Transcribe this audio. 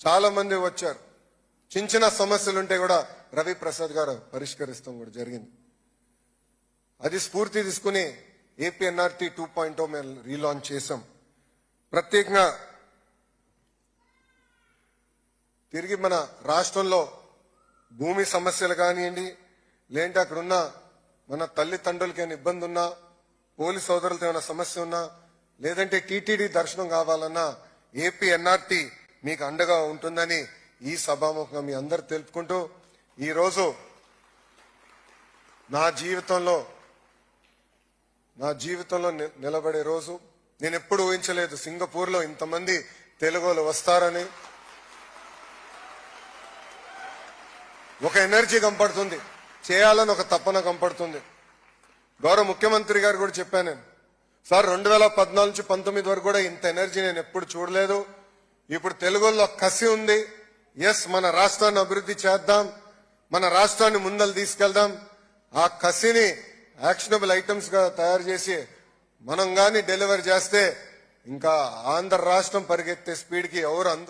చాలా మంది వచ్చారు. చిన్న చిన్న సమస్యలు ఉంటే కూడా రవి ప్రసాద్ గారు పరిష్కరిస్తాం కూడా జరిగింది. అది స్ఫూర్తి తీసుకుని ఏపీఎన్ఆర్టీ టూ పాయింట్ మేము రీలాంచ్ చేసాం ప్రత్యేకంగా తిరిగి మన రాష్ట్రంలో భూమి సమస్యలు కానివ్వండి లేదంటే అక్కడున్న మన తల్లిదండ్రులకి ఏమైనా ఇబ్బంది ఉన్నా పోలీస్ సోదరులతో ఏమైనా సమస్య ఉన్నా లేదంటే టీటీడీ దర్శనం కావాలన్నా ఏపీ ఎన్ఆర్టీ మీకు అండగా ఉంటుందని ఈ సభాముఖంగా మీ అందరు తెలుపుకుంటూ ఈరోజు నా జీవితంలో నా జీవితంలో ని- నిలబడే రోజు. నేను ఎప్పుడు ఊహించలేదు సింగపూర్లో ఇంతమంది తెలుగు వాళ్ళు వస్తారని. ఒక ఎనర్జీ కంపడుతుంది. చేయాలని ఒక తపన కంపడుతుంది. గౌరవ ముఖ్యమంత్రి గారు కూడా చెప్పాను నేను. సార్ రెండు వేల పద్నాలుగు నుంచి పంతొమ్మిది వరకు కూడా ఇంత ఎనర్జీ నేను ఎప్పుడు చూడలేదు. ఇప్పుడు తెలుగులో కసి ఉంది. ఎస్ మన రాష్ట్రాన్ని అభివృద్ధి చేద్దాం. మన రాష్ట్రాన్ని ముందలు తీసుకెళ్దాం. ఆ కసిని యాక్షనబుల్ ఐటమ్స్గా తయారు చేసి మనం గాని డెలివరీ చేస్తే ఇంకా ఆంధ్ర రాష్ట్రం పరిగెత్తే స్పీడ్కి ఎవరు